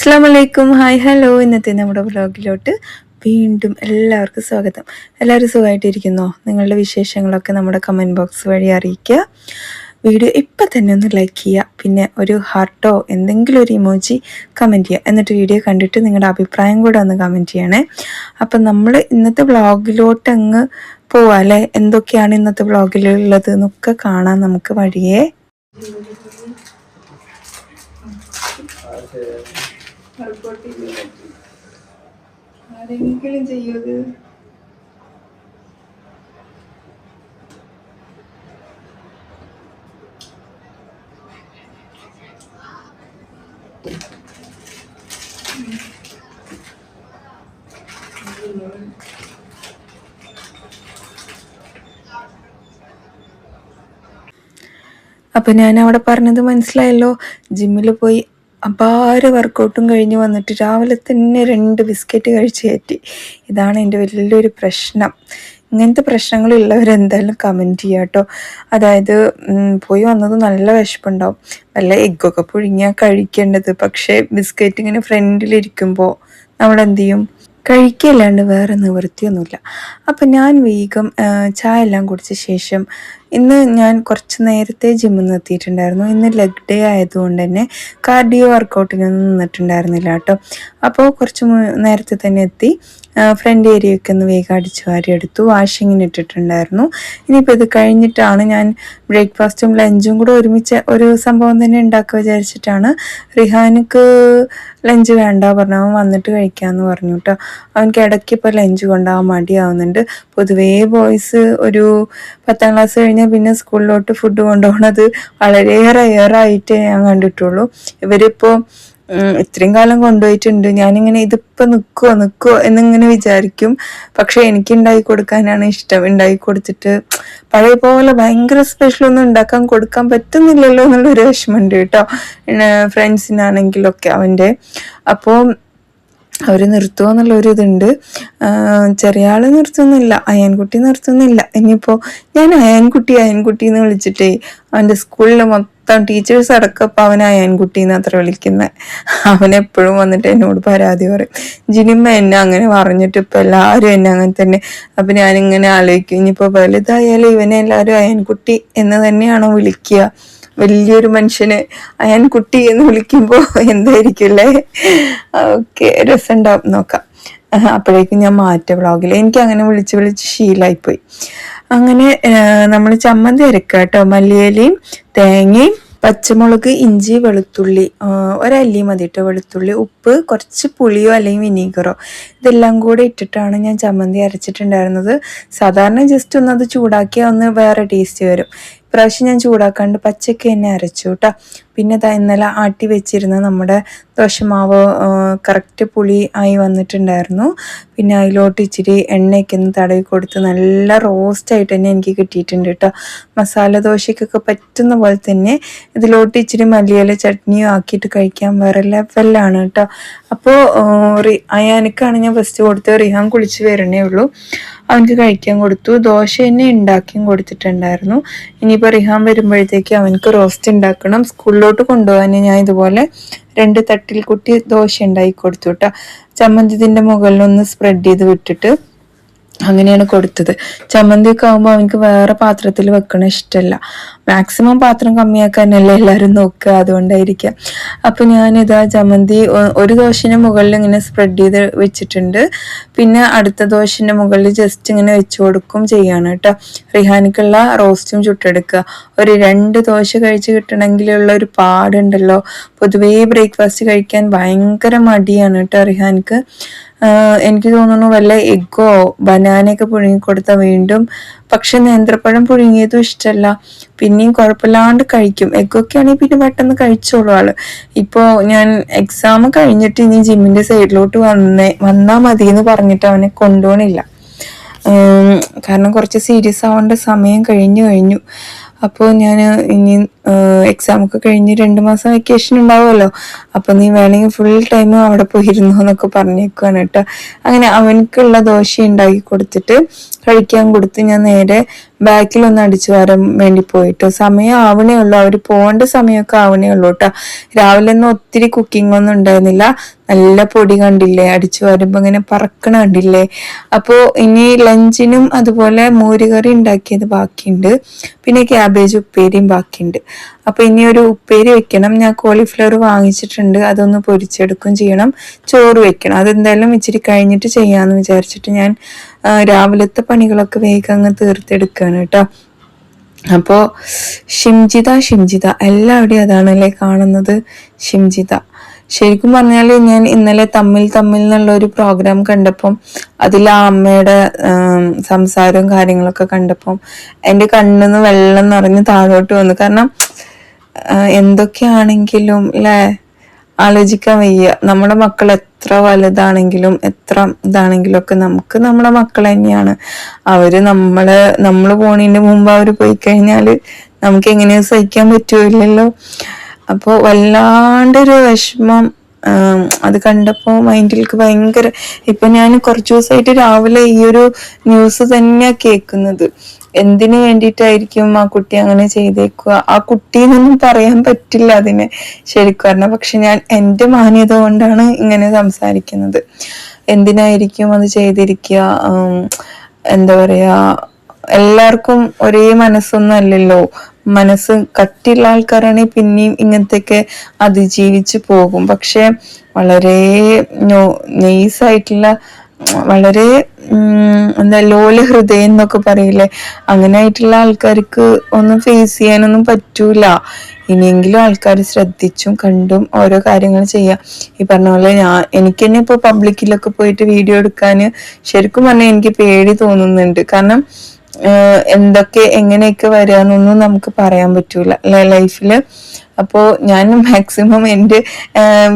അസ്സാം വലൈക്കും hi hello. ഇന്നത്തെ നമ്മുടെ വ്ലോഗിലോട്ട് വീണ്ടും എല്ലാവർക്കും സ്വാഗതം. എല്ലാവരും സുഖമായിട്ടിരിക്കുന്നോ? നിങ്ങളുടെ വിശേഷങ്ങളൊക്കെ നമ്മുടെ കമന്റ് ബോക്സ് വഴി അറിയിക്കുക. വീഡിയോ ഇപ്പം തന്നെ ഒന്ന് ലൈക്ക് ചെയ്യുക. പിന്നെ ഒരു ഹാർട്ടോ എന്തെങ്കിലും ഒരു ഇമോജി കമന്റ് ചെയ്യുക. എന്നിട്ട് വീഡിയോ കണ്ടിട്ട് നിങ്ങളുടെ അഭിപ്രായം കൂടെ ഒന്ന് കമന്റ് ചെയ്യണേ. അപ്പം നമ്മൾ ഇന്നത്തെ വ്ളോഗിലോട്ട് അങ്ങ് പോവാം അല്ലേ? എന്തൊക്കെയാണ് ഇന്നത്തെ വ്ളോഗിലുള്ളത് എന്നൊക്കെ കാണാൻ നമുക്ക് വഴിയേ. ആരെങ്കിലും ചെയ്യത് അപ്പം ഞാൻ അവിടെ പറഞ്ഞത് മനസ്സിലായല്ലോ. ജിമ്മിൽ പോയി അപാര വർക്കൗട്ടും കഴിഞ്ഞ് വന്നിട്ട് രാവിലെ തന്നെ രണ്ട് ബിസ്ക്കറ്റ് കഴിച്ച് കയറ്റി. ഇതാണ് എന്റെ വലിയൊരു പ്രശ്നം. ഇങ്ങനത്തെ പ്രശ്നങ്ങളുള്ളവരെന്തായാലും കമന്റ് ചെയ്യുക കേട്ടോ. അതായത് പോയി വന്നത് നല്ല വിശപ്പുണ്ടാവും. വല്ല എഗ്ഗൊക്കെ പുഴുങ്ങിയാൽ കഴിക്കേണ്ടത്. പക്ഷേ ബിസ്ക്കറ്റ് ഇങ്ങനെ ഫ്രണ്ടിലിരിക്കുമ്പോൾ നമ്മൾ ചെയ്യും? കഴിക്കല്ലാണ്ട് വേറെ നിവൃത്തിയൊന്നുമില്ല. അപ്പം ഞാൻ വേഗം ചായ എല്ലാം കുടിച്ച ശേഷം ഇന്ന് ഞാൻ കുറച്ച് നേരത്തെ ജിമ്മിൽ നിന്ന് എത്തിയിട്ടുണ്ടായിരുന്നു. ഇന്ന് ലെഗ് ഡേ ആയതുകൊണ്ട് തന്നെ കാർഡിയോ വർക്കൗട്ടിനൊന്നും നിന്നിട്ടുണ്ടായിരുന്നില്ല കേട്ടോ. അപ്പോൾ കുറച്ച് നേരത്തെ തന്നെ എത്തി. ഫ്രണ്ട് ഏരിയയൊക്കെ ഒന്ന് വേഗം അടിച്ച് വാരി എടുത്തു. വാഷിങ്ങിന് ഇട്ടിട്ടുണ്ടായിരുന്നു. ഇനിയിപ്പോൾ ഇത് കഴിഞ്ഞിട്ടാണ് ഞാൻ ബ്രേക്ക്ഫാസ്റ്റും ലഞ്ചും കൂടെ ഒരുമിച്ച് ഒരു സംഭവം തന്നെ ഉണ്ടാക്കുക വിചാരിച്ചിട്ടാണ്. റിഹാനക്ക് ലഞ്ച് വേണ്ട പറഞ്ഞു അവൻ വന്നിട്ട് കഴിക്കാമെന്ന് പറഞ്ഞു കേട്ടോ അവൻക്ക് ഇടയ്ക്ക് ഇപ്പോൾ ലഞ്ച് കൊണ്ടാവാൻ മടിയാവുന്നുണ്ട്. പൊതുവേ ബോയ്സ് ഒരു പത്താം ക്ലാസ് കഴിഞ്ഞാൽ പിന്നെ സ്കൂളിലോട്ട് ഫുഡ് കൊണ്ടുപോകണത് വളരെ റയറായിട്ടേ ഞാൻ കണ്ടിട്ടുള്ളൂ. ഇവരിപ്പോൾ ഇത്രയും കാലം കൊണ്ടുപോയിട്ടുണ്ട്. ഞാനിങ്ങനെ ഇതിപ്പോ നിൽക്കുവോ നിൽക്കുവോ എന്നിങ്ങനെ വിചാരിക്കും. പക്ഷെ എനിക്ക് ഉണ്ടാക്കി കൊടുക്കാനാണ് ഇഷ്ടം. ഉണ്ടാക്കി കൊടുത്തിട്ട് പഴയ പോലെ ഭയങ്കര സ്പെഷ്യൽ ഒന്നും ഉണ്ടാക്കാൻ കൊടുക്കാൻ പറ്റുന്നില്ലല്ലോ എന്നുള്ളൊരു വിഷമമുണ്ട് കേട്ടോ. ഫ്രണ്ട്സിനാണെങ്കിലൊക്കെ അവന്റെ. അപ്പോൾ അവർ നിർത്തുമോ എന്നുള്ളൊരു ഇതുണ്ട് ചെറിയ ആൾ നിർത്തുന്നില്ല അയൻകുട്ടി നിർത്തുന്നില്ല. ഇനിയിപ്പോൾ ഞാൻ അയൻകുട്ടി അയൻകുട്ടി എന്ന് വിളിച്ചിട്ടേ അവന്റെ സ്കൂളിൽ മൊത്തം ടീച്ചേഴ്സ് അടക്കം ഇപ്പം അവനെ അയൻകുട്ടി എന്ന് അത്ര വിളിക്കുന്നത് അവനെപ്പോഴും വന്നിട്ട് എന്നോട് പരാതി പറയും. ജിനിമ്മ എന്നെ അങ്ങനെ പറഞ്ഞിട്ട് ഇപ്പം എല്ലാവരും എന്നെ അങ്ങനെ തന്നെ. അപ്പം ഞാനിങ്ങനെ ആലോചിക്കും. ഇനിയിപ്പോൾ വലുതായാലും ഇവനെ എല്ലാവരും അയൻകുട്ടി എന്ന് തന്നെയാണോ വിളിക്കുക? വലിയൊരു മനുഷ്യനെ അയാൻ കുട്ടി എന്ന് വിളിക്കുമ്പോൾ എന്തായിരിക്കും അല്ലേ? ഓക്കെ രസമുണ്ടാവും. നോക്കാം. അപ്പോഴേക്കും ഞാൻ മാറ്റ വ്ളോഗിൽ എനിക്ക് അങ്ങനെ വിളിച്ച് വിളിച്ച് ശീലായിപ്പോയി. അങ്ങനെ നമ്മൾ ചമ്മന്തി അരക്കുക കേട്ടോ മല്ലിയിലയും തേങ്ങയും പച്ചമുളക് ഇഞ്ചി വെളുത്തുള്ളി ഒരല്ലി മതി കേട്ടോ വെളുത്തുള്ളി ഉപ്പ് കുറച്ച് പുളിയോ അല്ലെങ്കിൽ വിനീഗറോ. ഇതെല്ലാം കൂടെ ഇട്ടിട്ടാണ് ഞാൻ ചമ്മന്തി അരച്ചിട്ടുണ്ടായിരുന്നത്. സാധാരണ ജസ്റ്റ് ഒന്ന് അത് ചൂടാക്കിയാൽ ഒന്ന് വേറെ ടേസ്റ്റ് വരും. ഇപ്രാവശ്യം ഞാൻ ചൂടാക്കാണ്ട് പച്ചക്ക് തന്നെ അരച്ചു കേട്ടോ പിന്നെ ഇന്നലെ ആട്ടി വെച്ചിരുന്ന നമ്മുടെ ദോശമാവ് കറക്റ്റ് പുളി ആയി വന്നിട്ടുണ്ടായിരുന്നു. പിന്നെ അതിലോട്ട് ഇച്ചിരി എണ്ണയൊക്കെ ഒന്ന് തടവി കൊടുത്ത് നല്ല റോസ്റ്റ് ആയിട്ട് തന്നെ എനിക്ക് കിട്ടിയിട്ടുണ്ട് കേട്ടോ. മസാല ദോശയ്ക്കൊക്കെ പറ്റുന്ന പോലെ തന്നെ ഇതിലോട്ട് ഇച്ചിരി മല്ലിയില ചട്നിയും ആക്കിയിട്ട് കഴിക്കാൻ വേറെ ലെവലാണ് കേട്ടോ. അപ്പോൾ അയാനക്കാണ് ഞാൻ ഫസ്റ്റ് കൊടുത്തത്. റിഹാൻ കുളിച്ച് വരണേ ഉള്ളൂ. അവനക്ക് കഴിക്കാൻ കൊടുത്തു. ദോശ തന്നെ ഉണ്ടാക്കിയും കൊടുത്തിട്ടുണ്ടായിരുന്നു. ഇനിയിപ്പോൾ റിഹാൻ വരുമ്പോഴത്തേക്ക് അവനക്ക് റോസ്റ്റ് ഉണ്ടാക്കണം. സ്കൂളിലോട്ട് കൊണ്ടുപോകാൻ ഞാൻ ഇതുപോലെ രണ്ട് തട്ടിൽ കുട്ടി ദോശ ഉണ്ടാക്കി കൊടുത്തു കേട്ടോ. ചമ്മന്തിന്റെ മുകളിലൊന്ന് സ്പ്രെഡ് ചെയ്ത് വിട്ടിട്ട് അങ്ങനെയാണ് കൊടുത്തത്. ചമ്മന്തിയൊക്കെ ആകുമ്പോൾ അവനക്ക് വേറെ പാത്രത്തിൽ വെക്കണ ഇഷ്ടമല്ല മാക്സിമം പാത്രം കമ്മിയാക്കാനല്ലേ എല്ലാവരും നോക്കുക അതുകൊണ്ടായിരിക്കാം. അപ്പോൾ ഞാനിതാ ചമ്മന്തി ഒരു ദോശന് മുകളിൽ ഇങ്ങനെ സ്പ്രെഡ് ചെയ്ത് വെച്ചിട്ടുണ്ട്. പിന്നെ അടുത്ത ദോശന്റെ മുകളിൽ ജസ്റ്റ് ഇങ്ങനെ വെച്ച് കൊടുക്കും ചെയ്യാണ് കേട്ടോ. റിഹാനിക്കുള്ള റോസ്റ്റും ചുട്ടെടുക്കുക. ഒരു രണ്ട് ദോശ കഴിച്ച് കിട്ടണമെങ്കിലുള്ള ഒരു പാടുണ്ടല്ലോ. പൊതുവേ ബ്രേക്ക്ഫാസ്റ്റ് കഴിക്കാൻ ഭയങ്കര മടിയാണ് കേട്ടോ റിഹാനിക്ക്. എനിക്ക് തോന്നുന്നു വല്ല എഗ്ഗോ ബനാനയൊക്കെ പുഴുങ്ങിക്കൊടുത്താൽ വീണ്ടും പക്ഷെ നേന്ത്രപ്പഴം പുഴുങ്ങിയതും ഇഷ്ടമല്ല പിന്നെയും കുഴപ്പമില്ലാണ്ട് കഴിക്കും. എഗ്ഗൊക്കെ ആണെങ്കിൽ പിന്നെ പെട്ടെന്ന് കഴിച്ചോളൂ ആൾ. ഇപ്പോ ഞാൻ എക്സാം കഴിഞ്ഞിട്ട് ഇനി ജിമ്മിന്റെ സൈഡിലോട്ട് വന്നേ വന്നാ മതി എന്ന് പറഞ്ഞിട്ട് അവനെ കൊണ്ടുപോകണില്ല. കാരണം കുറച്ച് സീരിയസ് ആവേണ്ട സമയം കഴിഞ്ഞു കഴിഞ്ഞു. അപ്പോൾ ഞാൻ ഇനി എക്സാം ഒക്കെ കഴിഞ്ഞ് രണ്ട് മാസം വെക്കേഷൻ ഉണ്ടാവുമല്ലോ. അപ്പൊ നീ വേണമെങ്കിൽ ഫുൾ ടൈം അവിടെ പോയിരുന്നു എന്നൊക്കെ പറഞ്ഞേക്കുവാണ് കേട്ടോ. അങ്ങനെ അവനക്കുള്ള ദോശ ഉണ്ടാക്കി കൊടുത്തിട്ട് കഴിക്കാൻ കൊടുത്ത് ഞാൻ നേരെ ബാക്കിൽ ഒന്ന് അടിച്ചു വരാൻ വേണ്ടി പോയിട്ട്. സമയം ആവണേ ഉള്ളൂ. അവർ പോകേണ്ട സമയമൊക്കെ ആവണേ ഉള്ളൂ കേട്ടോ. രാവിലെ ഒന്നും ഒത്തിരി കുക്കിംഗ് ഒന്നും ഉണ്ടായിരുന്നില്ല. നല്ല പൊടി കണ്ടില്ലേ? അടിച്ചു വരുമ്പോ ഇങ്ങനെ പറക്കണ കണ്ടില്ലേ? അപ്പോ ഇനി ലഞ്ചിനും അതുപോലെ മോരുകറി ഉണ്ടാക്കിയത് ബാക്കിയുണ്ട്. പിന്നെ ക്യാബേജ് ഉപ്പേരിയും ബാക്കിയുണ്ട്. അപ്പൊ ഇനി ഒരു ഉപ്പേരി വെക്കണം. ഞാൻ കോളിഫ്ലവർ വാങ്ങിച്ചിട്ടുണ്ട്. അതൊന്ന് പൊരിച്ചെടുക്കും ചെയ്യണം. ചോറ് വെക്കണം. അതെന്തായാലും ഇച്ചിരി കഴിഞ്ഞിട്ട് ചെയ്യാന്ന് വിചാരിച്ചിട്ട് ഞാൻ രാവിലത്തെ പണികളൊക്കെ വേഗം അങ്ങ് തീർത്തെടുക്കുകയാണ് കേട്ടോ. അപ്പോ ഷിംജിത ഷിംജിത എല്ലാവരുടെയും അതാണല്ലേ കാണുന്നത്. ഷിംജിത. ശരിക്കും പറഞ്ഞാൽ ഞാൻ ഇന്നലെ തമ്മിൽ തമ്മിൽ എന്നുള്ള ഒരു പ്രോഗ്രാം കണ്ടപ്പം അതിൽ ആ അമ്മയുടെ സംസാരവും കാര്യങ്ങളൊക്കെ കണ്ടപ്പം എന്റെ കണ്ണിന്ന് വെള്ളം നിറഞ്ഞ് താഴോട്ട് വന്നു. കാരണം എന്തൊക്കെയാണെങ്കിലും അല്ലേ ആലോചിക്കാൻ വയ്യ. നമ്മുടെ മക്കൾ എത്ര വലുതാണെങ്കിലും എത്ര ഇതാണെങ്കിലും ഒക്കെ നമുക്ക് നമ്മുടെ മക്കൾ തന്നെയാണ്. അവർ നമ്മൾ നമ്മൾ പോണതിന്റെ മുമ്പ് അവർ പോയി കഴിഞ്ഞാൽ നമുക്ക് എങ്ങനെയാ സഹിക്കാൻ പറ്റൂല്ലല്ലോ. അപ്പോൾ വല്ലാണ്ടൊരു വിഷമം. അത് കണ്ടപ്പോൾ മൈൻഡിലേക്ക് ഭയങ്കര ഇപ്പൊ ഞാൻ കുറച്ചു ദിവസമായിട്ട് രാവിലെ ഈ ഒരു ന്യൂസ് തന്നെയാ കേൾക്കുന്നത് എന്തിനു വേണ്ടിയിട്ടായിരിക്കും ആ കുട്ടി അങ്ങനെ ചെയ്തേക്കുക? ആ കുട്ടീന്നൊന്നും പറയാൻ പറ്റില്ല അതിനെ ശരിക്കും പറഞ്ഞാൽ പക്ഷെ ഞാൻ എന്റെ മാന്യത കൊണ്ടാണ് ഇങ്ങനെ സംസാരിക്കുന്നത്. എന്തിനായിരിക്കും അത് ചെയ്തിരിക്കുക? എന്താ പറയാ എല്ലാവർക്കും ഒരേ മനസ്സൊന്നും അല്ലല്ലോ. മനസ്സ് കട്ടിയുള്ള ആൾക്കാരാണെങ്കിൽ പിന്നെയും ഇങ്ങനത്തെയൊക്കെ അതിജീവിച്ച് പോകും. പക്ഷെ വളരെ നെയ്സായിട്ടുള്ള വളരെ എന്താ ലോല ഹൃദയം എന്നൊക്കെ പറയില്ലേ? അങ്ങനെ ആയിട്ടുള്ള ആൾക്കാർക്ക് ഒന്നും ഫേസ് ചെയ്യാനൊന്നും പറ്റൂല. ഇനിയെങ്കിലും ആൾക്കാർ ശ്രദ്ധിച്ചും കണ്ടും ഓരോ കാര്യങ്ങൾ ചെയ്യാം. ഈ പറഞ്ഞ പോലെ ഞാൻ എനിക്ക് തന്നെ ഇപ്പൊ പബ്ലിക്കിലൊക്കെ പോയിട്ട് വീഡിയോ എടുക്കാൻ ശരിക്കും പറഞ്ഞാൽ എനിക്ക് പേടി തോന്നുന്നുണ്ട്. കാരണം എന്തൊക്കെ എങ്ങനെയൊക്കെ വരികയെന്നൊന്നും നമുക്ക് പറയാൻ പറ്റൂല. ലൈഫിൽ അപ്പോൾ ഞാൻ മാക്സിമം എന്റെ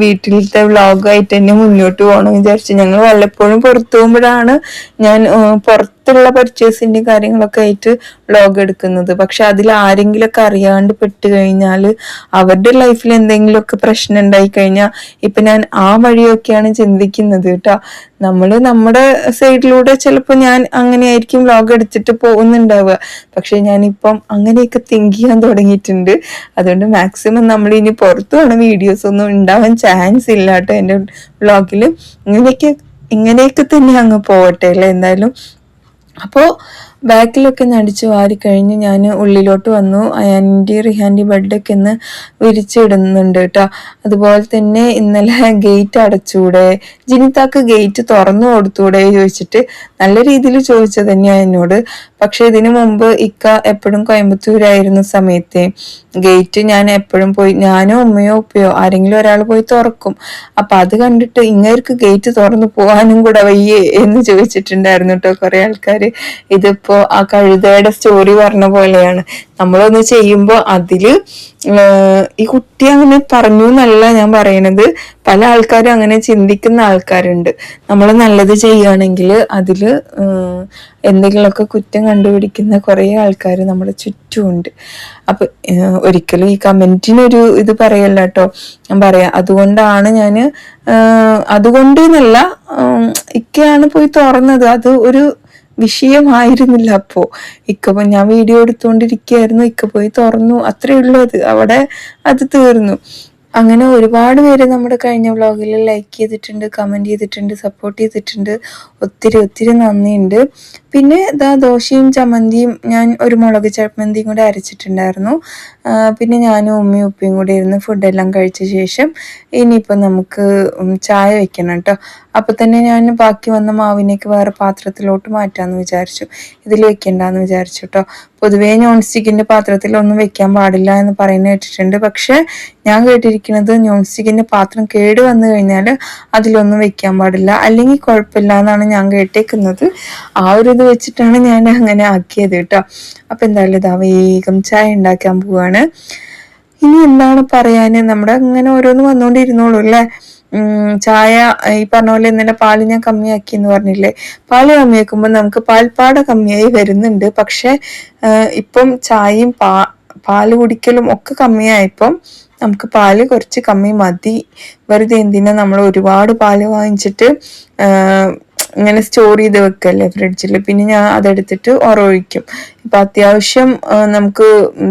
വീട്ടിലത്തെ വ്ളോഗായിട്ട് തന്നെ മുന്നോട്ട് പോകണം വിചാരിച്ചു. ഞങ്ങൾ വല്ലപ്പോഴും പുറത്തു പോകുമ്പോഴാണ് ഞാൻ പുറത്തുള്ള പർച്ചേസിന്റെ കാര്യങ്ങളൊക്കെ ആയിട്ട് വ്ളോഗ് എടുക്കുന്നത്. പക്ഷെ അതിൽ ആരെങ്കിലുമൊക്കെ അറിയാണ്ട് പെട്ട് കഴിഞ്ഞാൽ അവരുടെ ലൈഫിൽ എന്തെങ്കിലുമൊക്കെ പ്രശ്നം ഉണ്ടായി കഴിഞ്ഞാൽ ഇപ്പൊ ഞാൻ ആ വഴിയൊക്കെയാണ് ചിന്തിക്കുന്നത് കേട്ടോ. നമ്മൾ നമ്മുടെ സൈഡിലൂടെ ചിലപ്പോൾ ഞാൻ അങ്ങനെയായിരിക്കും വ്ളോഗ് എടുത്തിട്ട് പോകുന്നുണ്ടാവുക. പക്ഷെ ഞാനിപ്പം അങ്ങനെയൊക്കെ തിങ്ക് ചെയ്യാൻ തുടങ്ങിയിട്ടുണ്ട്. അതുകൊണ്ട് മാക്സിമം നമ്മൾ ഇനി പുറത്തു വേണം വീഡിയോസ് ഒന്നും ഉണ്ടാവാൻ ചാൻസ് ഇല്ല കേട്ടോ എന്റെ വ്ളോഗിൽ ഇങ്ങനെയൊക്കെ ഇങ്ങനെയൊക്കെ തന്നെ അങ്ങ് പോവട്ടെ അല്ലേ എന്തായാലും? അപ്പോൾ ബാക്കിലൊക്കെ നടിച്ചു വാരി കഴിഞ്ഞ് ഞാൻ ഉള്ളിലോട്ട് വന്നു. അയാന്റെ റിഹാന്റെ ബെഡൊക്കെ ഒന്ന് വിരിച്ചിടുന്നുണ്ട് കേട്ടോ. അതുപോലെ തന്നെ ഇന്നലെ ഗേറ്റ് അടച്ചൂടെ? ജിനിത്താക്ക് ഗേറ്റ് തുറന്നു കൊടുത്തൂടെ ചോദിച്ചിട്ട് നല്ല രീതിയിൽ ചോദിച്ചത് തന്നെയാണ് എന്നോട്. പക്ഷെ ഇതിനു മുമ്പ് ഇക്ക എപ്പോഴും കോയമ്പത്തൂരായിരുന്ന സമയത്തെ ഗേറ്റ് ഞാൻ എപ്പോഴും പോയി ഞാനോ ഉമ്മയോ ഉപ്പയോ ആരെങ്കിലും ഒരാൾ പോയി തുറക്കും. അപ്പൊ അത് കണ്ടിട്ട് ഇങ്ങേർക്ക് ഗേറ്റ് തുറന്നു പോകാനും കൂടെ വയ്യേ എന്ന് ചോദിച്ചിട്ടുണ്ടായിരുന്നു കേട്ടോ കുറെ ആൾക്കാര്. ഇതിപ്പോ ആ കഴുതയുടെ സ്റ്റോറി പറഞ്ഞ പോലെയാണ്. നമ്മളൊന്ന് ചെയ്യുമ്പോൾ അതിൽ ഈ കുട്ടി അങ്ങനെ പറഞ്ഞു എന്നല്ല ഞാൻ പറയണത്. പല ആൾക്കാരും അങ്ങനെ ചിന്തിക്കുന്ന ആൾക്കാരുണ്ട്. നമ്മൾ നല്ലത് ചെയ്യുകയാണെങ്കിൽ അതിൽ എന്തെങ്കിലുമൊക്കെ കുറ്റം കണ്ടുപിടിക്കുന്ന കുറേ ആൾക്കാർ നമ്മുടെ ചുറ്റുമുണ്ട്. അപ്പൊ ഒരിക്കലും ഈ കമന്റിനൊരു ഇത് പറയല്ല കേട്ടോ. ഞാൻ പറയാം അതുകൊണ്ടാണ് ഞാൻ അതുകൊണ്ട് എന്നല്ല ഇക്കയാണ് പോയി തുറന്നത്. അത് ഒരു വിഷയമായിരുന്നില്ല അപ്പോ. ഇക്കപ്പോൾ ഞാൻ വീഡിയോ എടുത്തുകൊണ്ടിരിക്കുകയായിരുന്നു ഇക്ക പോയി തുറന്നു. അത്രേ ഉള്ളൂ അത്. അവിടെ അത് തീർന്നു. അങ്ങനെ ഒരുപാട് പേര് നമ്മുടെ കഴിഞ്ഞ വ്ളോഗിൽ ലൈക്ക് ചെയ്തിട്ടുണ്ട് കമന്റ് ചെയ്തിട്ടുണ്ട് സപ്പോർട്ട് ചെയ്തിട്ടുണ്ട്. ഒത്തിരി ഒത്തിരി നന്ദിയുണ്ട്. പിന്നെ ഇതാ ദോശയും ചമ്മന്തിയും ഞാൻ ഒരു മുളക് ചമ്മന്തിയും കൂടെ അരച്ചിട്ടുണ്ടായിരുന്നു. പിന്നെ ഞാനും ഉമ്മയും ഉപ്പയും കൂടെ ഇരുന്ന് ഫുഡെല്ലാം കഴിച്ച ശേഷം ഇനിയിപ്പോൾ നമുക്ക് ചായ വെക്കണം കേട്ടോ അപ്പോൾ തന്നെ ഞാൻ ബാക്കി വന്ന മാവിനേക്ക് വേറെ പാത്രത്തിലോട്ട് മാറ്റാമെന്ന് വിചാരിച്ചു. ഇതിൽ വെക്കണ്ടെന്ന് വിചാരിച്ചു കേട്ടോ പൊതുവേ നോൺ സ്റ്റിക്കിന്റെ പാത്രത്തിലൊന്നും വെക്കാൻ പാടില്ല എന്ന് പറയുന്നത് കേട്ടിട്ടുണ്ട്. പക്ഷേ ഞാൻ കേട്ടിരിക്കുന്നത് നോൺ സ്റ്റിക്കിന്റെ പാത്രം കേട് വന്നു കഴിഞ്ഞാൽ അതിലൊന്നും വെക്കാൻ പാടില്ല. അല്ലെങ്കിൽ കുഴപ്പമില്ല എന്നാണ് ഞാൻ കേട്ടേക്കുന്നത്. ആ ഒരു ഇത് വെച്ചിട്ടാണ് ഞാൻ അങ്ങനെ ആക്കിയത് കേട്ടോ. അപ്പം എന്തായാലും ഇതാ വേഗം ചായ ഉണ്ടാക്കാൻ പോവാണ്. ഇനി എന്താണ് പറയാന്? നമ്മുടെ അങ്ങനെ ഓരോന്ന് വന്നുകൊണ്ടിരുന്നോളൂ അല്ലേ? ചായ ഈ പറഞ്ഞ പോലെ ഇന്നലെ പാൽ ഞാൻ കമ്മിയാക്കി എന്ന് പറഞ്ഞില്ലേ? പാൽ കമ്മിയാക്കുമ്പോൾ നമുക്ക് പാൽപ്പാട കമ്മിയായി വരുന്നുണ്ട്. പക്ഷെ ഇപ്പം ചായയും പാ പാൽ കുടിക്കലും ഒക്കെ കമ്മിയായപ്പം നമുക്ക് പാൽ കുറച്ച് കമ്മി മതി. വെറുതെ എന്തിനാ നമ്മൾ ഒരുപാട് പാൽ വാങ്ങിച്ചിട്ട് ഇങ്ങനെ സ്റ്റോർ ചെയ്ത് വെക്കല്ലേ ഫ്രിഡ്ജിൽ പിന്നെ ഞാൻ അതെടുത്തിട്ട് ഉറവൊഴിക്കും ഇപ്പൊ അത്യാവശ്യം നമുക്ക്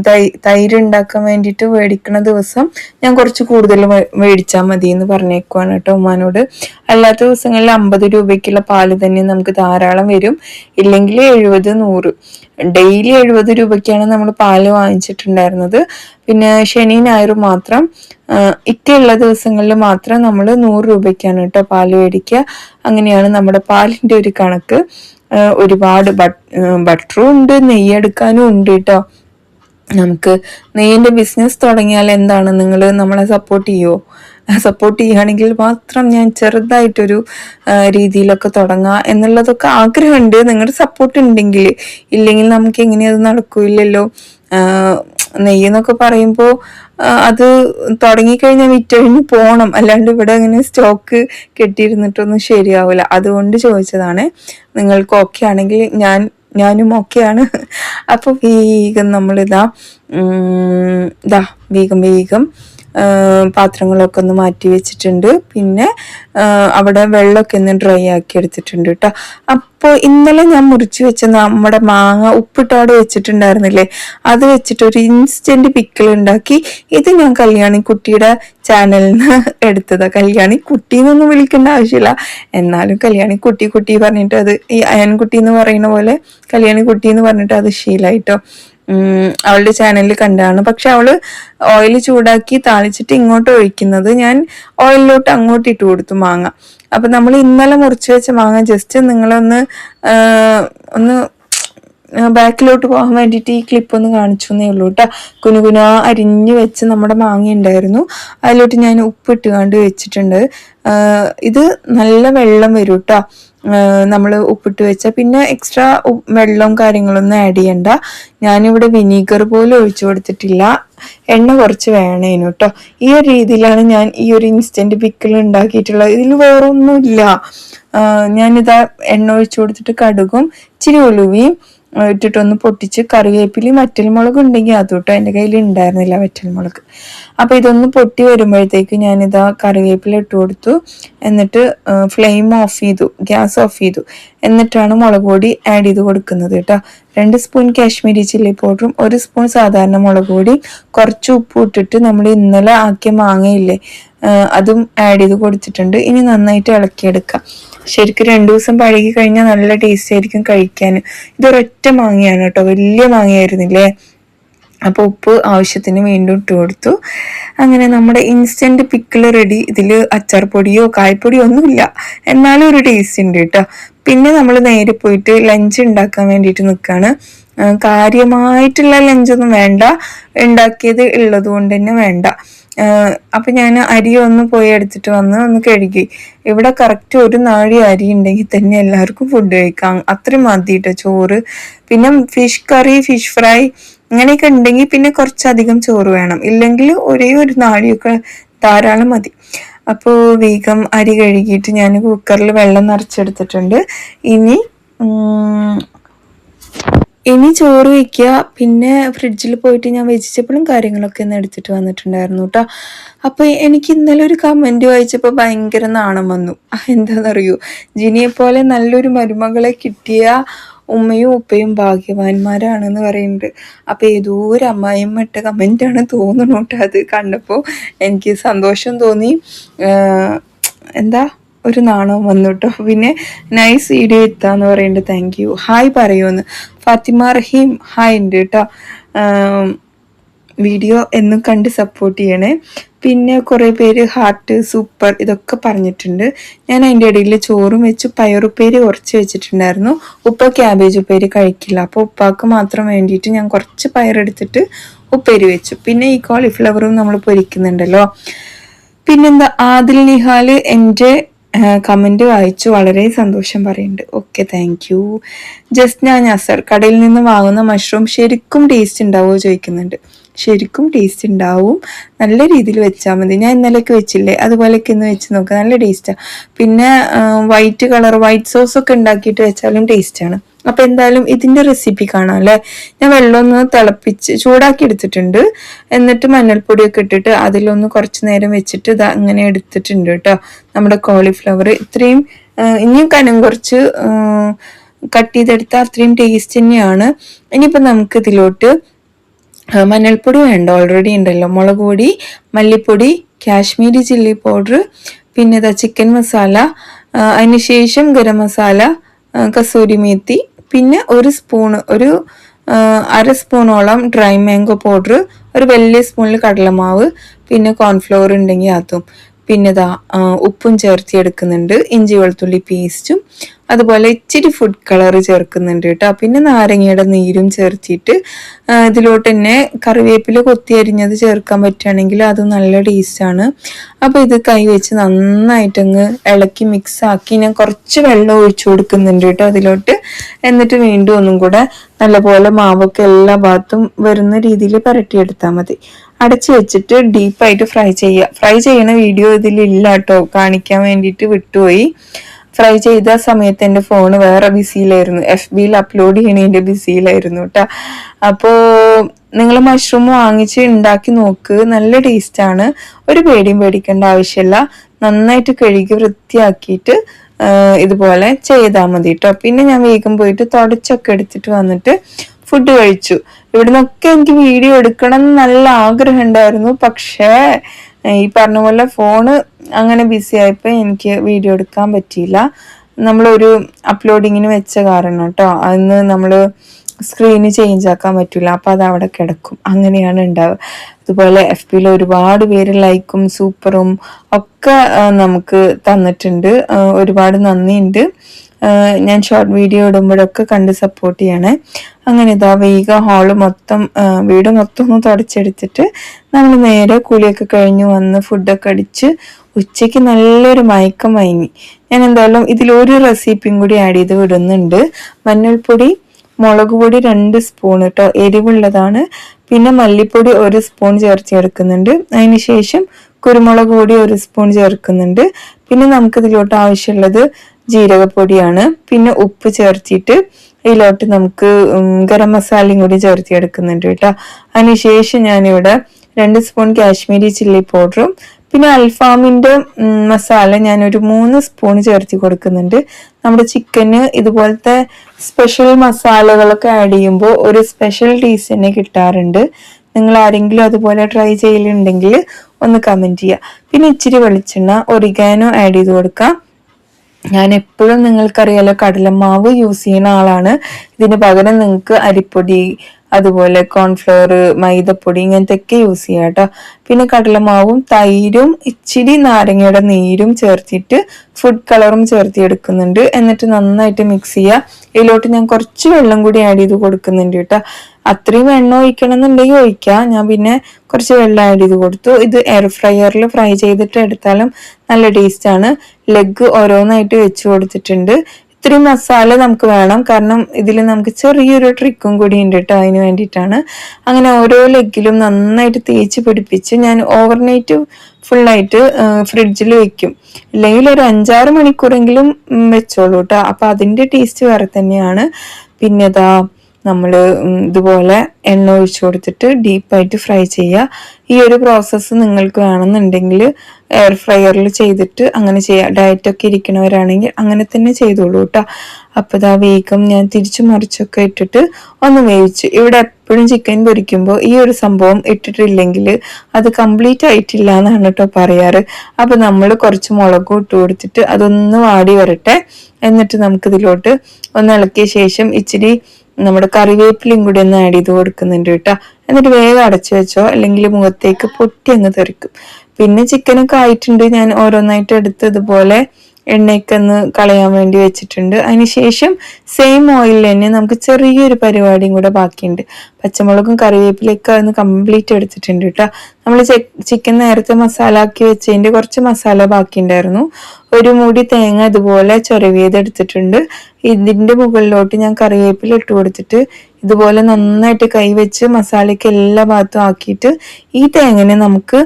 തൈ- തൈര് ഉണ്ടാക്കാൻ വേണ്ടിയിട്ട് മേടിക്കണ ദിവസം ഞാൻ കുറച്ച് കൂടുതൽ മേടിച്ചാൽ മതി എന്ന് പറഞ്ഞേക്കുവാണ് കേട്ടോ ഉമ്മാനോട്. അല്ലാത്ത ദിവസങ്ങളിൽ അമ്പത് രൂപയ്ക്കുള്ള പാൽ തന്നെ നമുക്ക് ധാരാളം വരും. ഇല്ലെങ്കിൽ എഴുപത് നൂറ്. ഡെയിലി എഴുപത് രൂപയ്ക്കാണ് നമ്മൾ പാൽ വാങ്ങിച്ചിട്ടുണ്ടായിരുന്നത്. പിന്നെ ശനി ഞായറും മാത്രം ഇറ്റയുള്ള ദിവസങ്ങളിൽ മാത്രം നമ്മൾ നൂറ് രൂപയ്ക്കാണ് കേട്ടോ പാൽ മേടിക്കുക അങ്ങനെയാണ് നമ്മുടെ പാലിന്റെ ഒരു കണക്ക്. ഒരുപാട് ബട്ട് ബട്ടറും ഉണ്ട് നെയ്യെടുക്കാനും ഉണ്ട് കേട്ടോ നമുക്ക് നെയ്യിന്റെ ബിസിനസ് തുടങ്ങിയാൽ എന്താണ്? നിങ്ങൾ നമ്മളെ സപ്പോർട്ട് ചെയ്യുമോ സപ്പോർട്ട് ചെയ്യുകയാണെങ്കിൽ മാത്രം ഞാൻ ചെറുതായിട്ടൊരു രീതിയിലൊക്കെ തുടങ്ങാം എന്നുള്ളതൊക്കെ ആഗ്രഹമുണ്ട്. നിങ്ങളുടെ സപ്പോർട്ട് ഉണ്ടെങ്കിൽ ഇല്ലെങ്കിൽ നമുക്ക് എങ്ങനെയത് അത് നടക്കൂലല്ലോ ആ, നെയ്യ് എന്നൊക്കെ പറയുമ്പോൾ അത് തുടങ്ങിക്കഴിഞ്ഞാൽ വിറ്റഴിഞ്ഞ് പോകണം അല്ലാണ്ട് ഇവിടെ അങ്ങനെ സ്റ്റോക്ക് കെട്ടിയിരുന്നിട്ടൊന്നും ശരിയാവില്ല അതുകൊണ്ട് ചോദിച്ചതാണ് നിങ്ങൾക്ക് ഓക്കെ ആണെങ്കിൽ ഞാൻ ഞാനും ഓക്കെയാണ് അപ്പോൾ വേഗം നമ്മളിതാ ഇതാ വേഗം വേഗം പാത്രങ്ങളൊക്കെ ഒന്ന് മാറ്റി വെച്ചിട്ടുണ്ട്. പിന്നെ അവിടെ വെള്ളമൊക്കെ ഒന്ന് ഡ്രൈ ആക്കി എടുത്തിട്ടുണ്ട് കേട്ടോ. അപ്പോൾ ഇന്നലെ ഞാൻ മുറിച്ച് വെച്ച നമ്മുടെ മാങ്ങ ഉപ്പിട്ടവിടെ വെച്ചിട്ടുണ്ടായിരുന്നില്ലേ? അത് വെച്ചിട്ട് ഒരു ഇൻസ്റ്റന്റ് പിക്കിൾ ഉണ്ടാക്കി. ഇത് ഞാൻ കല്യാണി കുട്ടിയുടെ ചാനലിൽ നിന്ന് എടുത്തതാണ് കല്യാണി കുട്ടി എന്നൊന്നും വിളിക്കേണ്ട ആവശ്യമില്ല. എന്നാലും കല്യാണി കുട്ടി കുട്ടി പറഞ്ഞിട്ട് അത് ഈ അയൻകുട്ടി എന്ന് പറയുന്ന പോലെ കല്യാണി കുട്ടി എന്ന് പറഞ്ഞിട്ട് അത് ശീലായിട്ടോ. ഉം, അവളുടെ ചാനലിൽ കണ്ടാണ്. പക്ഷെ അവൾ ഓയിൽ ചൂടാക്കി താളിച്ചിട്ട് ഇങ്ങോട്ട് ഒഴിക്കുന്നത് ഞാൻ ഓയിലിലോട്ട് അങ്ങോട്ട് ഇട്ട് കൊടുത്തു മാങ്ങ. അപ്പൊ നമ്മൾ ഇന്നലെ മുറിച്ച് വെച്ച മാങ്ങ ജസ്റ്റ് നിങ്ങളൊന്ന് ഒന്ന് ബാക്കിലോട്ട് പോകാൻ വേണ്ടിയിട്ട് ഈ ക്ലിപ്പ് ഒന്ന് കാണിച്ചു എന്നേ ഉള്ളൂ കേട്ടോ കുനുകുന അരിഞ്ഞ് വെച്ച് നമ്മുടെ മാങ്ങ ഉണ്ടായിരുന്നു. അതിലോട്ട് ഞാൻ ഉപ്പിട്ട് കണ്ട് വെച്ചിട്ടുണ്ട്. ഇത് നല്ല വെള്ളം വരും കേട്ടോ നമ്മൾ ഉപ്പിട്ട് വെച്ച. പിന്നെ എക്സ്ട്രാ വെള്ളവും കാര്യങ്ങളൊന്നും ആഡ് ചെയ്യണ്ട. ഞാനിവിടെ വിനീഗർ പോലും ഒഴിച്ചു കൊടുത്തിട്ടില്ല. എണ്ണ കുറച്ച് വേണേനു കേട്ടോ ഈ ഒരു രീതിയിലാണ് ഞാൻ ഈ ഒരു ഇൻസ്റ്റന്റ് പിക്കിൾ ഉണ്ടാക്കിയിട്ടുള്ളത്. ഇതിൽ വേറെ ഒന്നുമില്ല ആ, ഞാനിതാ എണ്ണ ഒഴിച്ചു കൊടുത്തിട്ട് കടുകും ഇച്ചിരി ഉലുവയും ഇട്ടിട്ടൊന്ന് പൊട്ടിച്ച് കറിവേപ്പിലയും വറ്റൽമുളക് ഉണ്ടെങ്കിൽ അതുട്ടോ എന്റെ കയ്യിൽ ഉണ്ടായിരുന്നില്ല വറ്റൽമുളക്. അപ്പോൾ ഇതൊന്ന് പൊട്ടി വരുമ്പോഴത്തേക്ക് ഞാനിതാ കറിവേപ്പില ഇട്ട് കൊടുത്തു. എന്നിട്ട് ഫ്ലെയിം ഓഫ് ചെയ്തു ഗ്യാസ് ഓഫ് ചെയ്തു. എന്നിട്ടാണ് മുളക് പൊടി ആഡ് ചെയ്ത് കൊടുക്കുന്നത് കേട്ടോ. രണ്ട് സ്പൂൺ കാശ്മീരി ചില്ലി പൗഡറും ഒരു സ്പൂൺ സാധാരണ മുളക് പൊടി കുറച്ച് ഉപ്പ് ഇട്ടിട്ട് നമ്മൾ ഇന്നലെ ആക്കിയ മാങ്ങയില്ലേ അതും ആഡ് ചെയ്ത് കൊടുത്തിട്ടുണ്ട്. ഇനി നന്നായിട്ട് ഇളക്കിയെടുക്കാം. ശരിക്കും രണ്ടു ദിവസം പഴകി കഴിഞ്ഞാൽ നല്ല ടേസ്റ്റ് ആയിരിക്കും കഴിക്കാൻ ഇതൊരൊറ്റ മാങ്ങയാണ് കേട്ടോ. വലിയ മാങ്ങയായിരുന്നില്ലേ? അപ്പോൾ ഉപ്പ് ആവശ്യത്തിന് വീണ്ടും ഇട്ട് കൊടുത്തു. അങ്ങനെ നമ്മുടെ ഇൻസ്റ്റന്റ് പിക്കിൾ റെഡി ഇതിൽ അച്ചാർ പൊടിയോ കായ്പൊടിയോ ഒന്നുമില്ല. എന്നാലും ഒരു ടേസ്റ്റ് ഉണ്ട് കേട്ടോ. പിന്നെ നമ്മൾ നേരെ പോയിട്ട് ലഞ്ച് ഉണ്ടാക്കാൻ വേണ്ടിയിട്ട് നിൽക്കുകയാണ് കാര്യമായിട്ടുള്ള ലഞ്ചൊന്നും വേണ്ട. ഉണ്ടാക്കിയത് ഉള്ളത് കൊണ്ട് തന്നെ വേണ്ട. അപ്പൊ ഞാൻ അരി ഒന്ന് പോയി എടുത്തിട്ട് വന്ന് ഒന്ന് കഴുകി. ഇവിടെ കറക്റ്റ് ഒരു നാഴി അരി ഉണ്ടെങ്കിൽ തന്നെ എല്ലാവർക്കും ഫുഡ് കഴിക്കാം. അത്രയും മതി ചോറ്. പിന്നെ ഫിഷ് കറി ഫിഷ് ഫ്രൈ ഇങ്ങനെയൊക്കെ ഉണ്ടെങ്കിൽ പിന്നെ കുറച്ചധികം ചോറ് വേണം. ഇല്ലെങ്കിൽ ഒരേ ഒരു നാഴിയൊക്കെ ധാരാളം മതി. അപ്പോൾ വേഗം അരി കഴുകിയിട്ട് ഞാൻ കുക്കറിൽ വെള്ളം നിറച്ചെടുത്തിട്ടുണ്ട്. ഇനി ഇനി ചോറ് വയ്ക്കുക പിന്നെ ഫ്രിഡ്ജിൽ പോയിട്ട് ഞാൻ വെജിറ്റബിളും കാര്യങ്ങളൊക്കെ ഒന്ന് എടുത്തിട്ട് വന്നിട്ടുണ്ടായിരുന്നു കേട്ടോ അപ്പോൾ എനിക്ക് ഇന്നലെ ഒരു കമന്റ് വായിച്ചപ്പോൾ ഭയങ്കര നാണം വന്നു. എന്താണെന്നറിയൂ എന്താണെന്നറിയോ ജിനിയെ പോലെ നല്ലൊരു മരുമകളെ കിട്ടിയ ഉമ്മയും ഉപ്പയും ഭാഗ്യവാന്മാരാണെന്ന് പറയുന്നുണ്ട്. അപ്പോൾ ഏതോ ഒരു അമ്മായിമ്മ ഇട്ട കമന്റാണ് തോന്നുന്നു കേട്ടോ അത് കണ്ടപ്പോൾ എനിക്ക് സന്തോഷം തോന്നി. എന്താ? ഒരു നാണവും വന്നു കേട്ടോ പിന്നെ നൈസ് വീഡിയോ എത്താന്ന് പറയുന്നുണ്ട് താങ്ക് യു ഹായ് പറയുമെന്ന് ഫാത്തിമ റഹീം. ഹായ് ഉണ്ട് കേട്ടോ വീഡിയോ എന്നും കണ്ട് സപ്പോർട്ട് ചെയ്യണേ. പിന്നെ കുറേ പേര് ഹാർട്ട് സൂപ്പർ ഇതൊക്കെ പറഞ്ഞിട്ടുണ്ട്. ഞാൻ അതിന്റെ ഇടയിൽ ചോറും വെച്ച് പയറുപ്പേര് കുറച്ച് വെച്ചിട്ടുണ്ടായിരുന്നു. ഉപ്പ ക്യാബേജ് ഉപ്പേരി കഴിക്കില്ല. അപ്പോൾ ഉപ്പാക്ക് മാത്രം വേണ്ടിയിട്ട് ഞാൻ കുറച്ച് പയറെടുത്തിട്ട് ഉപ്പേരി വെച്ചു. പിന്നെ ഈ കോളിഫ്ലവറും നമ്മൾ പൊരിക്കുന്നുണ്ടല്ലോ. പിന്നെന്താ? ആദിൽ നിഹാൽ എന്റെ കമന്റ് വായിച്ചു വളരെ സന്തോഷം പറയുന്നുണ്ട്. ഓക്കെ താങ്ക് യു ജസ്റ്റ് ഞാൻ അസർ കടയിൽ നിന്ന് വാങ്ങുന്ന മഷ്റൂം ശരിക്കും ടേസ്റ്റ് ഉണ്ടാവുമോ ചോദിക്കുന്നുണ്ട്. ശരിക്കും ടേസ്റ്റ് ഉണ്ടാവും. നല്ല രീതിയിൽ വെച്ചാൽ മതി. ഞാൻ ഇന്നലെയൊക്കെ വെച്ചില്ലേ? അതുപോലെയൊക്കെ ഇന്ന് വെച്ച് നോക്കുക നല്ല ടേസ്റ്റാണ് പിന്നെ വൈറ്റ് കളർ വൈറ്റ് സോസ് ഒക്കെ ഉണ്ടാക്കിയിട്ട് വെച്ചാലും ടേസ്റ്റാണ് അപ്പൊ എന്തായാലും ഇതിന്റെ റെസിപ്പി കാണാം അല്ലെ? ഞാൻ വെള്ളം ഒന്ന് തിളപ്പിച്ച് ചൂടാക്കി എടുത്തിട്ടുണ്ട്. എന്നിട്ട് മഞ്ഞൾപ്പൊടിയൊക്കെ ഇട്ടിട്ട് അതിലൊന്ന് കുറച്ച് നേരം വെച്ചിട്ട് ഇത് അങ്ങനെ എടുത്തിട്ടുണ്ട് കേട്ടോ. നമ്മുടെ കോളിഫ്ലവർ ഇത്രയും ഇനിയും കനം കുറച്ച് കട്ട് ചെയ്തെടുത്താൽ അത്രയും ടേസ്റ്റ് തന്നെയാണ്. ഇനിയിപ്പോൾ നമുക്ക് ഇതിലോട്ട് മഞ്ഞൾപ്പൊടി വേണ്ട. ഓൾറെഡി ഉണ്ടല്ലോ. മുളക് പൊടി മല്ലിപ്പൊടി കാശ്മീരി ചില്ലി പൗഡർ പിന്നെ ഇതാ ചിക്കൻ മസാല അതിനുശേഷം ഗരം മസാല കസൂരി മേത്തി പിന്നെ ഒരു സ്പൂൺ ഒരു അര സ്പൂണോളം ഡ്രൈ മാംഗോ പൗഡർ ഒരു വലിയ സ്പൂണിൽ കടലമാവ് പിന്നെ കോൺഫ്ലവർ ഉണ്ടെങ്കിൽ അതും. പിന്നെ ഇതാ ഉപ്പും ചേർത്തി എടുക്കുന്നുണ്ട്. ഇഞ്ചി വെളുത്തുള്ളി പേസ്റ്റും അതുപോലെ ഇച്ചിരി ഫുഡ് കളർ ചേർക്കുന്നുണ്ട് കേട്ടോ. പിന്നെ നാരങ്ങയുടെ നീരും ചേർത്തിട്ട് ഇതിലോട്ട് തന്നെ കറിവേപ്പില കൊത്തി അരിഞ്ഞത് ചേർക്കാൻ പറ്റുകയാണെങ്കിൽ അത് നല്ല ടേസ്റ്റാണ് അപ്പോൾ ഇത് കൈ വെച്ച് നന്നായിട്ടങ്ങ് ഇളക്കി മിക്സ് ആക്കി ഞാൻ കുറച്ച് വെള്ളം ഒഴിച്ചു കൊടുക്കുന്നുണ്ട് കേട്ടോ അതിലോട്ട്. എന്നിട്ട് വീണ്ടും ഒന്നും കൂടെ നല്ലപോലെ മാവൊക്കെ എല്ലാ ഭാഗത്തും വരുന്ന രീതിയിൽ പരട്ടിയെടുത്താൽ മതി. അടച്ചു വെച്ചിട്ട് ഡീപ്പായിട്ട് ഫ്രൈ ചെയ്യുക. ഫ്രൈ ചെയ്യണ വീഡിയോ ഇതിലില്ല കേട്ടോ. കാണിക്കാൻ വേണ്ടിയിട്ട് വിട്ടുപോയി. ഫ്രൈ ചെയ്ത സമയത്ത് എന്റെ ഫോൺ വേറെ ബിസിയിലായിരുന്നു. എഫ് ബിയിൽ അപ്ലോഡ് ചെയ്യണതിന്റെ ബിസിയിലായിരുന്നു കേട്ടോ. അപ്പോൾ നിങ്ങൾ മഷ്റൂം വാങ്ങിച്ച് ഉണ്ടാക്കി നോക്ക്. നല്ല ടേസ്റ്റാണ്. ഒരു പേടിയും പേടിക്കേണ്ട ആവശ്യമില്ല. നന്നായിട്ട് കഴുകി വൃത്തിയാക്കിയിട്ട് ഇതുപോലെ ചെയ്താൽ മതി കേട്ടോ. പിന്നെ ഞാൻ വേഗം പോയിട്ട് തുടച്ചൊക്കെ എടുത്തിട്ട് വന്നിട്ട് ഫുഡ് കഴിച്ചു. ഇവിടുന്നൊക്കെ എനിക്ക് വീഡിയോ എടുക്കണം എന്ന് നല്ല ആഗ്രഹം ഉണ്ടായിരുന്നു പക്ഷേ ഈ പറഞ്ഞ പോലെ ഫോണ് അങ്ങനെ ബിസി ആയപ്പോൾ എനിക്ക് വീഡിയോ എടുക്കാൻ പറ്റിയില്ല. നമ്മളൊരു അപ്ലോഡിങ്ങിന് വെച്ച കാരണം കേട്ടോ അന്ന് നമ്മൾ സ്ക്രീന് ചേഞ്ച് ആക്കാൻ പറ്റില്ല അപ്പം അത് അവിടെ കിടക്കും. അങ്ങനെയാണ് ഉണ്ടാവുക. അതുപോലെ എഫ് പിയിൽ ഒരുപാട് പേര് ലൈക്കും സൂപ്പറും ഒക്കെ നമുക്ക് തന്നിട്ടുണ്ട്. ഒരുപാട് നന്ദിയുണ്ട്. ഞാൻ ഷോർട്ട് വീഡിയോ ഇടുമ്പോഴൊക്കെ കണ്ട് സപ്പോർട്ട് ചെയ്യണേ. അങ്ങനെ ഇതാ വേഗ ഹാൾ മൊത്തം വീട് മൊത്തം ഒന്ന് തുടച്ചെടുത്തിട്ട് നമ്മൾ നേരെ കുളിയൊക്കെ കഴിഞ്ഞ് വന്ന് ഫുഡൊക്കെ അടിച്ച് ഉച്ചയ്ക്ക് നല്ലൊരു മയക്കം മയങ്ങി. ഞാൻ എന്തായാലും ഇതിലൊരു റെസിപ്പിയും കൂടി ആഡ് ചെയ്ത് വിടുന്നുണ്ട്. മഞ്ഞൾപ്പൊടി മുളക് പൊടി രണ്ട് സ്പൂൺ കേട്ടോ എരിവുള്ളതാണ്. പിന്നെ മല്ലിപ്പൊടി ഒരു സ്പൂൺ ചേർത്ത് ചേർക്കുന്നുണ്ട് അതിന് ശേഷം കുരുമുളക് പൊടി ഒരു സ്പൂൺ ചേർക്കുന്നുണ്ട്. പിന്നെ നമുക്കിതിലോട്ട് ആവശ്യമുള്ളത് ജീരകപ്പൊടിയാണ്. പിന്നെ ഉപ്പ് ചേർത്തിട്ട് ഇതിലോട്ട് നമുക്ക് ഗരം മസാലയും കൂടി ചേർത്തി എടുക്കുന്നുണ്ട് കേട്ടോ. അതിനുശേഷം ഞാനിവിടെ രണ്ട് സ്പൂൺ കാശ്മീരി ചില്ലി പൗഡറും പിന്നെ അൽഫാമിന്റെ മസാല ഞാനൊരു മൂന്ന് സ്പൂൺ ചേർത്തി കൊടുക്കുന്നുണ്ട്. നമ്മുടെ ചിക്കന് ഇതുപോലത്തെ സ്പെഷ്യൽ മസാലകളൊക്കെ ആഡ് ചെയ്യുമ്പോൾ ഒരു സ്പെഷ്യൽ ടേസ്റ്റ് തന്നെ കിട്ടാറുണ്ട്. നിങ്ങൾ ആരെങ്കിലും അതുപോലെ ട്രൈ ചെയ്യലുണ്ടെങ്കിൽ ഒന്ന് കമന്റ് ചെയ്യുക. പിന്നെ ഇച്ചിരി വെളിച്ചെണ്ണ ഒറിഗാനോ ആഡ് ചെയ്ത് കൊടുക്കാം. ഞാൻ എപ്പോഴും നിങ്ങൾക്കറിയാലോ കടലമാവ് യൂസ് ചെയ്യുന്ന ആളാണ്. ഇതിന് പകരം നിങ്ങൾക്ക് അരിപ്പൊടി അതുപോലെ കോൺഫ്ലവർ മൈദപ്പൊടി ഇങ്ങനത്തെ ഒക്കെ യൂസ് ചെയ്യാം കേട്ടോ. പിന്നെ കടലമാവും തൈരും ഇച്ചിരി നാരങ്ങയുടെ നീരും ചേർത്തിട്ട് ഫുഡ് കളറും ചേർത്തി എടുക്കുന്നുണ്ട് എന്നിട്ട് നന്നായിട്ട് മിക്സ് ചെയ്യുക ഇതിലോട്ട് ഞാൻ കുറച്ച് വെള്ളം കൂടി ആഡ് ചെയ്ത് കൊടുക്കുന്നുണ്ട് കേട്ടോ. അത്രയും എണ്ണ ഒഴിക്കണം എന്നുണ്ടെങ്കിൽ ഒഴിക്കാം. ഞാൻ പിന്നെ കുറച്ച് വെള്ളം ആഡ് ചെയ്ത് കൊടുത്തു. ഇത് എയർ ഫ്രയറിൽ ഫ്രൈ ചെയ്തിട്ട് എടുത്താലും നല്ല ടേസ്റ്റ് ആണ്. ലെഗ് ഓരോന്നായിട്ട് വെച്ച് കൊടുത്തിട്ടുണ്ട്. ഇത്രയും മസാല നമുക്ക് വേണം. കാരണം ഇതിൽ നമുക്ക് ചെറിയൊരു ട്രിക്കും കൂടി ഉണ്ട് കേട്ടോ അതിന് വേണ്ടിയിട്ടാണ്. അങ്ങനെ ഓരോ ലെഗിലും നന്നായിട്ട് തേച്ച് പിടിപ്പിച്ച് ഞാൻ ഓവർനൈറ്റ് ഫുള്ളായിട്ട് ഫ്രിഡ്ജിൽ വെക്കും. ഇല്ലെങ്കിൽ ഒരു അഞ്ചാറ് മണിക്കൂറെങ്കിലും വെച്ചോളൂ കേട്ടോ അപ്പോൾ അതിന്റെ ടേസ്റ്റ് വേറെ തന്നെയാണ്. പിന്നെ ഇതാ നമ്മൾ ഇതുപോലെ എണ്ണ ഒഴിച്ചു കൊടുത്തിട്ട് ഡീപ്പായിട്ട് ഫ്രൈ ചെയ്യുക ഈ ഒരു പ്രോസസ്സ് നിങ്ങൾക്ക് വേണമെന്നുണ്ടെങ്കിൽ എയർ ഫ്രയറിൽ ചെയ്തിട്ട് അങ്ങനെ ചെയ്യുക ഡയറ്റൊക്കെ ഇരിക്കണവരാണെങ്കിൽ അങ്ങനെ തന്നെ ചെയ്തോളൂ കേട്ടോ അപ്പോൾ ഇതാ വേഗം ഞാൻ തിരിച്ചു മറിച്ചൊക്കെ ഇട്ടിട്ട് ഒന്ന് വേവിച്ചു. ഇവിടെ എപ്പോഴും ചിക്കൻ പൊരിക്കുമ്പോൾ ഈ ഒരു സംഭവം ഇട്ടിട്ടില്ലെങ്കിൽ അത് കംപ്ലീറ്റ് ആയിട്ടില്ല എന്നാണ് കേട്ടോ പറയാറ്. അപ്പോൾ നമ്മൾ കുറച്ച് മുളകും ഇട്ട് കൊടുത്തിട്ട് അതൊന്ന് വാടി വരട്ടെ. എന്നിട്ട് നമുക്കിതിലോട്ട് ഒന്ന് ഇളക്കിയ ശേഷം ഇച്ചിരി നമ്മുടെ കറിവേപ്പിലയും കൂടി ഒന്ന് ആഡ് ചെയ്ത് കൊടുക്കുന്നുണ്ട് കേട്ടോ. എന്നിട്ട് വേഗം അടച്ചു വെച്ചോ അല്ലെങ്കിൽ മുഖത്തേക്ക് പൊട്ടി അങ്ങ് തെറിക്കും. പിന്നെ ചിക്കനൊക്കെ ആയിട്ടുണ്ട് ഞാൻ ഓരോന്നായിട്ട് എടുത്ത് ഇതുപോലെ എണ്ണയൊക്കെ ഒന്ന് കളയാൻ വേണ്ടി വെച്ചിട്ടുണ്ട്. അതിനുശേഷം സെയിം ഓയിലിൽ തന്നെ നമുക്ക് ചെറിയൊരു പരിപാടിയും കൂടെ ബാക്കിയുണ്ട്. പച്ചമുളകും കറിവേപ്പിലൊക്കെ ഒന്ന് കംപ്ലീറ്റ് എടുത്തിട്ടുണ്ട് കേട്ടോ. നമ്മൾ ചിക്കൻ നേരത്തെ മസാല ആക്കി വെച്ചതിന്റെ കുറച്ച് മസാല ബാക്കിയുണ്ടായിരുന്നു. ഒരു മുടി തേങ്ങ ഇതുപോലെ ചൊരവിയതെടുത്തിട്ടുണ്ട് ഇതിന്റെ മുകളിലോട്ട് ഞാൻ കറിവേപ്പില ഇട്ട് കൊടുത്തിട്ട് ഇതുപോലെ നന്നായിട്ട് കൈവച്ച് മസാലയ്ക്ക് എല്ലാ ഭാഗത്തും ആക്കിയിട്ട് ഈ തേങ്ങനെ നമുക്ക്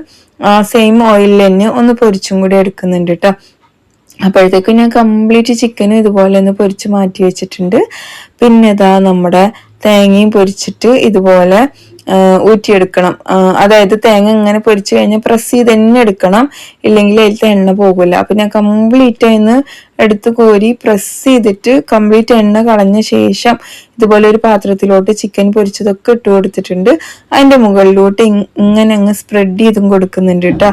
സെയിം ഓയിലിൽ തന്നെ ഒന്ന് പൊരിച്ചും കൂടി എടുക്കുന്നുണ്ട് കേട്ടോ. അപ്പോഴത്തേക്കും ഞാൻ കംപ്ലീറ്റ് ചിക്കൻ ഇതുപോലെ ഒന്ന് പൊരിച്ച് മാറ്റി വെച്ചിട്ടുണ്ട്. പിന്നെ ഇതാ നമ്മുടെ തേങ്ങയും പൊരിച്ചിട്ട് ഇതുപോലെ ഊറ്റിയെടുക്കണം. അതായത് തേങ്ങ ഇങ്ങനെ പൊരിച്ചു കഴിഞ്ഞാൽ പ്രസ് ചെയ്ത് തന്നെ എടുക്കണം. ഇല്ലെങ്കിൽ അതിലത്തെ എണ്ണ പോകില്ല അപ്പം ഞാൻ കംപ്ലീറ്റ് അതിന് എടുത്ത് കോരി പ്രസ് ചെയ്തിട്ട് കംപ്ലീറ്റ് എണ്ണ കളഞ്ഞ ശേഷം ഇതുപോലെ ഒരു പാത്രത്തിലോട്ട് ചിക്കൻ പൊരിച്ചതൊക്കെ ഇട്ട് കൊടുത്തിട്ടുണ്ട്. അതിന്റെ മുകളിലോട്ട് ഇങ്ങനെ അങ്ങ് സ്പ്രെഡ് ചെയ്തും കൊടുക്കുന്നുണ്ട് കേട്ടോ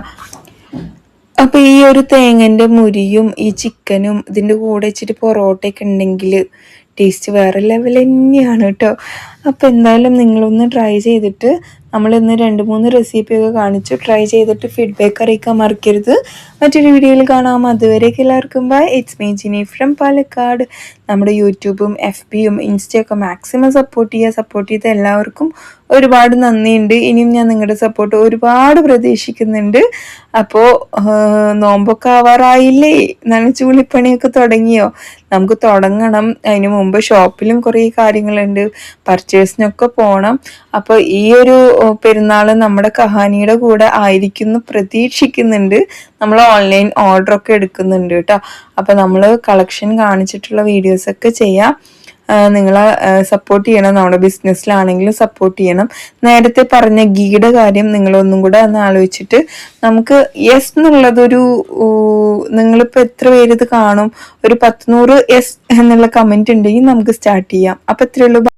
അപ്പൊ ഈ ഒരു തേങ്ങന്റെ മുരിയും ഈ ചിക്കനും ഇതിന്റെ കൂടെ ഇച്ചിരി പൊറോട്ടയൊക്കെ ഉണ്ടെങ്കിൽ ടേസ്റ്റ് വേറെ ലെവൽ തന്നെയാണ് കേട്ടോ അപ്പൊ എന്തായാലും നിങ്ങളൊന്ന് ട്രൈ ചെയ്തിട്ട് നമ്മൾ ഇന്ന് രണ്ട് മൂന്ന് റെസിപ്പിയൊക്കെ കാണിച്ചു. ട്രൈ ചെയ്തിട്ട് ഫീഡ്ബാക്ക് അറിയിക്കാൻ മറക്കരുത്. മറ്റൊരു വീഡിയോയിൽ കാണാം. അതുവരേക്ക് എല്ലാവർക്കും bye it's me Jini from Palakkad. നമ്മുടെ യൂട്യൂബും എഫ് ബിയും ഇൻസ്റ്റയൊക്കെ മാക്സിമം സപ്പോർട്ട് ചെയ്യുക സപ്പോർട്ട് ചെയ്ത എല്ലാവർക്കും ഒരുപാട് നന്ദിയുണ്ട്. ഇനിയും ഞാൻ നിങ്ങളുടെ സപ്പോർട്ട് ഒരുപാട് പ്രതീക്ഷിക്കുന്നുണ്ട്. അപ്പോൾ നോമ്പൊക്കെ ആവാറായില്ലേ? നല്ല ചൂളിപ്പണിയൊക്കെ തുടങ്ങിയോ? നമുക്ക് തുടങ്ങണം. അതിന് മുമ്പ് ഷോപ്പിലും കുറേ കാര്യങ്ങളുണ്ട്. പർച്ചേസിനൊക്കെ പോകണം അപ്പോൾ ഈ ഒരു പെരുന്നാൾ നമ്മുടെ കഹാനിയുടെ കൂടെ ആയിരിക്കുന്നു പ്രതീക്ഷിക്കുന്നുണ്ട്. നമ്മൾ ഓൺലൈൻ ഓർഡർ ഒക്കെ എടുക്കുന്നുണ്ട് കേട്ടോ. അപ്പോൾ നമ്മൾ കളക്ഷൻ കാണിച്ചിട്ടുള്ള വീഡിയോസ് ഒക്കെ ചെയ്യാം. നിങ്ങൾ സപ്പോർട്ട് ചെയ്യണം. നമ്മുടെ ബിസിനസ്സിലാണെങ്കിലും സപ്പോർട്ട് ചെയ്യണം. നേരത്തെ പറഞ്ഞ ഗീയുടെ കാര്യം നിങ്ങൾ ഒന്നും കൂടെ ഒന്ന് ആലോചിച്ചിട്ട് നമുക്ക് യെസ് എന്നുള്ളതൊരു നിങ്ങളിപ്പോൾ എത്ര പേര് ഇത് കാണും? ഒരു പത്ത് നൂറ് യെസ് എന്നുള്ള കമന്റ് ഉണ്ടെങ്കിൽ നമുക്ക് സ്റ്റാർട്ട് ചെയ്യാം. അപ്പം ഇത്രയേ ഉള്ളൂ.